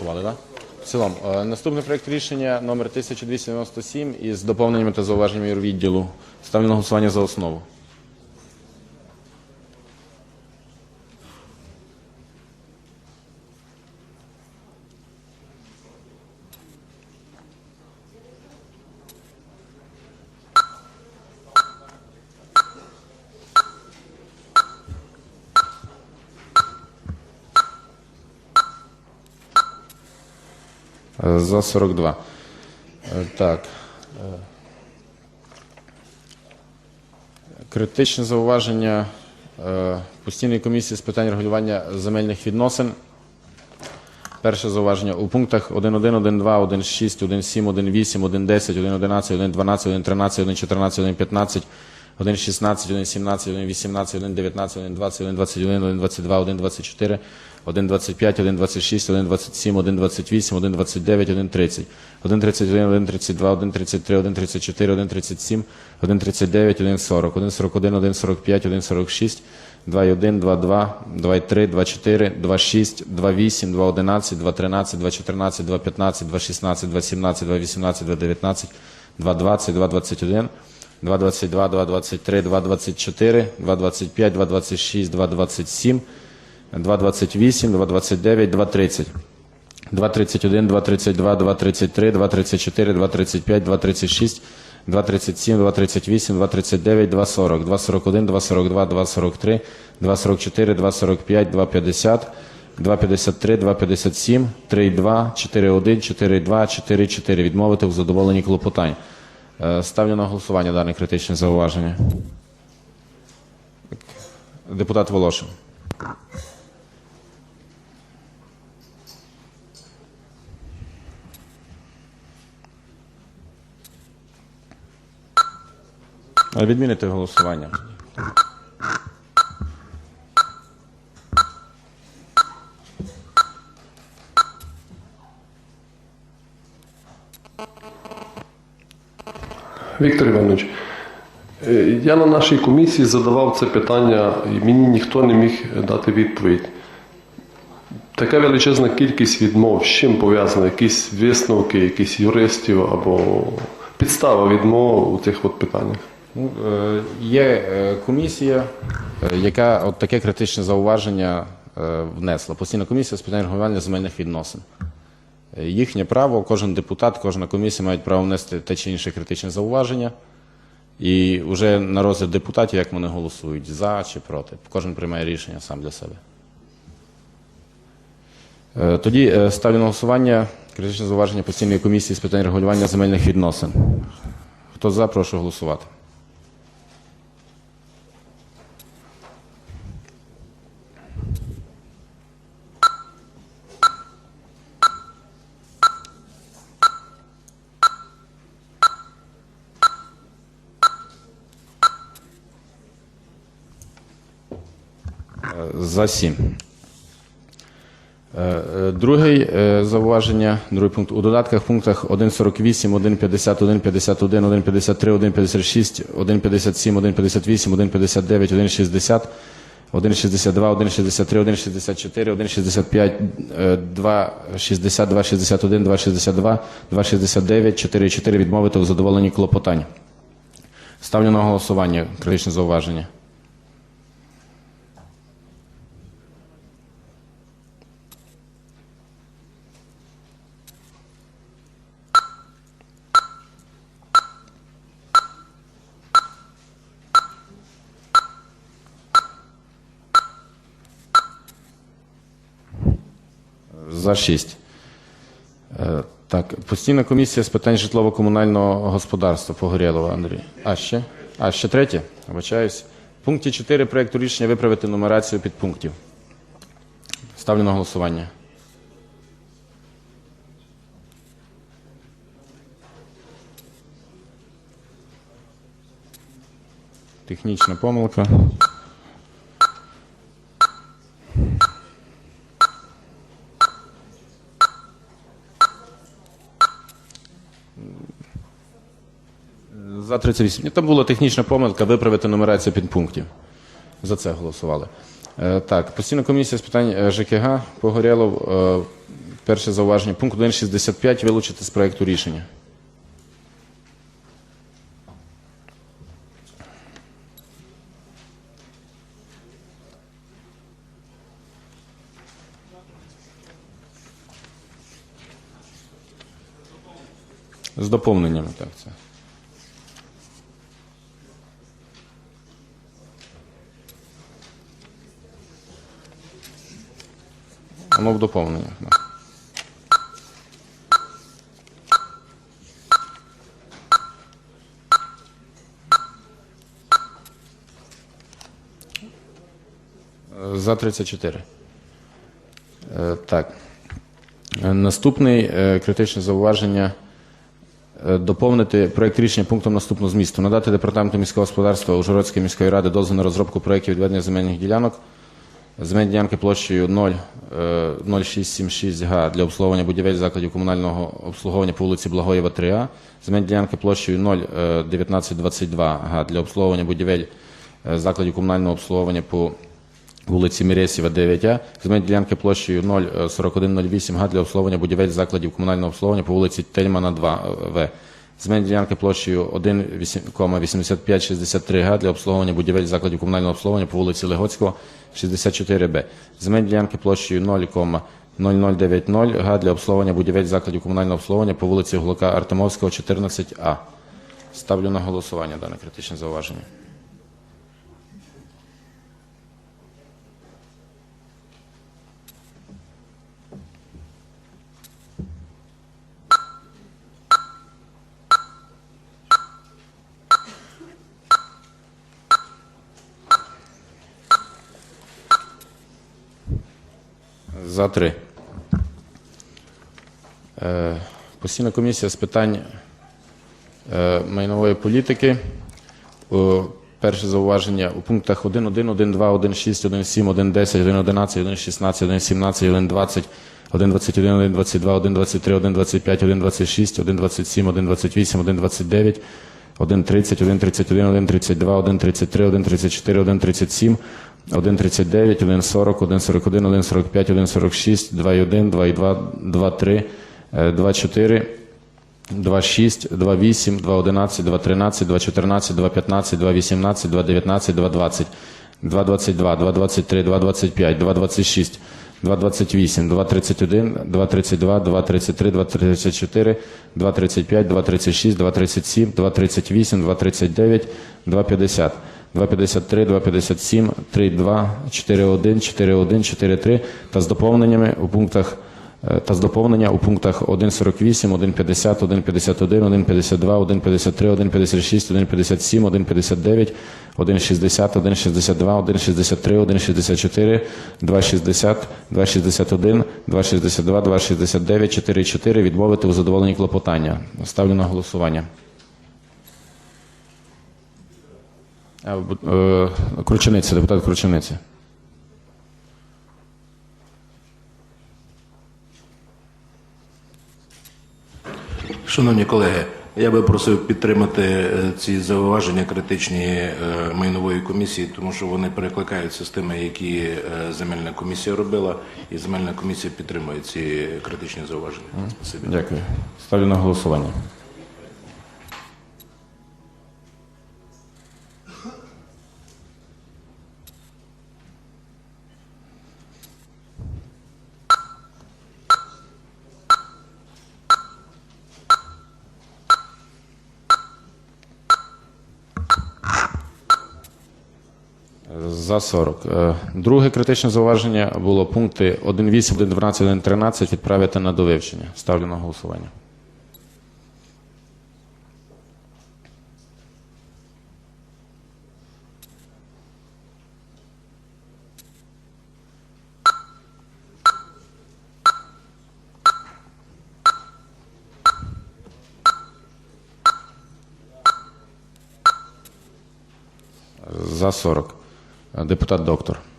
Голосували, так? В цілому. Е, Наступний проєкт рішення номер 1297 із доповненнями та зауваженнями юрвідділу. Ставлю на голосування за основу. За 42. Е, Так. Е, Критичне зауваження е, постійної комісії з питань регулювання земельних відносин. Перше зауваження. У пунктах 1.1, 1.2, 1.6, 1.7, 1.8, 1.10, 1.11, 1.12, 1.13, 1.14, 1.15, 1.16, 1.17, 1.18, 1.19, 1.20, 1.21, 1.22, 1.24, 1.25, 1.26, 1.27, 1.28, 1.29, 1.30, 1.31, 1.32, 1.33, 1.34, 1.37, 1.39, 1.40, 1.41, 1.45, 1.46, 2.1, 2.2, 2.3, 2.4, 2.6, 2.8, 2.11, 2.13, 2.14, 2.15, 2.16, 2.17, 2.18, 2.19, 2.20, 2.21, 2.22, 2.23, 2.24, 2.25, 2.26, 2.27, 2.28, 2.29, 2.30. 2.31, 2.32, 2.33, 2.34, 2.35, 2.36, 2.37, 2.38, 2.39, 2.40, 2.41, 2.42, 2.43, 2.44, 2.45, 2.50, 2.53, 2.57, 3.2, 4.1, 4.2, 4.4. Відмовити в задоволенні клопотань. Е, Ставлю на голосування дане критичне зауваження. Депутат Волошин. Відмінити голосування. Віктор Іванович, е, я на нашій комісії задавав це питання, і мені ніхто не міг дати відповідь. Така величезна кількість відмов, з чим пов'язано, якісь висновки, якісь юристів або підстава відмов у цих от питаннях. Ну, е, Є е, комісія, яка от таке критичне зауваження внесла. Постійна комісія з питань регулювання земельних відносин. Е, Їхнє право, кожен депутат, кожна комісія мають право внести те чи інше критичне зауваження. І вже на розгляд депутатів, як вони голосують, за чи проти. Кожен приймає рішення сам для себе. Е, Тоді е, ставлю на голосування критичне зауваження постійної комісії з питань регулювання земельних відносин. Хто за, прошу голосувати. За сім. Е, е, Другий е, зауваження, другий пункт. У додатках пунктах 1.48, 1.50, 1.51, 1.53, 1.56, 1.57, 1.58, 1.59, 1.60, 1.62, 1.63, 1.64, 1.65, е, 2.60, 2.61, 2.62, 2.69, 4.4 відмовити у задоволенні клопотань. Ставлю на голосування критичне зауваження. За 6. Е, Так, постійна комісія з питань житлово-комунального господарства Погорєлова Андрій. А ще? А ще третє? Вибачаюсь. В пункті 4 проєкту рішення виправити нумерацію підпунктів. Ставлю на голосування. Технічна помилка. За 38. Там була технічна помилка виправити нумерацію підпунктів. За це голосували. Е, Так, постійна комісія з питань е, ЖКГ Погорєлов. е, Перше зауваження. Пункт 1.65 вилучити з проекту рішення. З доповненнями, так це. Воно в доповненнях. Е, За 34. Е, Так. Е, Наступний е, критичне зауваження. Е, Доповнити проект рішення пунктом наступного змісту. Надати департаменту міського господарства Ужгородської міської ради дозвіл на розробку проєктів відведення земельних ділянок. Земельні ділянки площею 0, е, 0676 га для обслуговування будівель закладів комунального обслуговування по вулиці Благоєва 3А. Земельні ділянки площею 0, е, 1922 га для обслуговування будівель е, закладів комунального обслуговування по вулиці Мірєсєва 9А. Земельні ділянки площею 0, е, 4108 га для обслуговування будівель закладів комунального обслуговування по вулиці Тельмана 2В. Земельні ділянки площею 1,8563 га для обслуговування будівель закладів комунального обслуговування по вулиці Легоцького 64Б. Земельні ділянки площею 0,0090 га для обслуговування будівель закладів комунального обслуговування по вулиці Глука Артемовського 14А. Ставлю на голосування дане критичне зауваження. За три. Е, Постійна комісія з питань е, майнової політики. Перше зауваження у пунктах 1.1, 1.2, 1.6, 1.7, 1.10, 1.11, 1.16, 1.17, 1.20, 1.21, 1.22, 1.23, 1.25, 1.26, 1.27, 1.28, 1.29, 1.30, 1.31, 1.32, 1.33, 1.34, 1.37, 1.39, 1.40, 1.41, 1.45, 1.46, 2.1, 2.2, 2.3, е, 2.4, 2.6, 2.8, 2.11, 2.13, 2.14, 2.15, 2.18, 2.19, 2.20, 2.22, 2.23, 2.25, 2.26, 2.28, 2.31, 2.32, 2.33, 2.34, 2.35, 2.36, 2.37, 2.38, 2.39, 2.50, 2.53, 2.57, 3.2, 4.1, 4.1, 4.3 та з доповненнями у пунктах е, та з доповнення у пунктах 1.48, 1.50, 1.51, 1.52, 1.53, 1.56, 1.57, 1.59, 1.60, 1.62, 1.63, 1.64, 2.60, 2.61, 2.62, 2.69, 4.4 відмовити у задоволенні клопотання. Ставлю на голосування. А, бу- е, Кручениця, депутат Кручениця. Шановні колеги, я би просив підтримати е, ці зауваження критичні е, майнової комісії, тому що вони перекликаються з тими, які е, земельна комісія робила, і земельна комісія підтримує ці критичні зауваження. Спасибі. Дякую. Ставлю на голосування. За 40. Е, Друге критичне зауваження було пункти 1.8, 1.12, 1.13 відправити на довивчення. Ставлю на голосування. За 40. Е, Депутат доктор.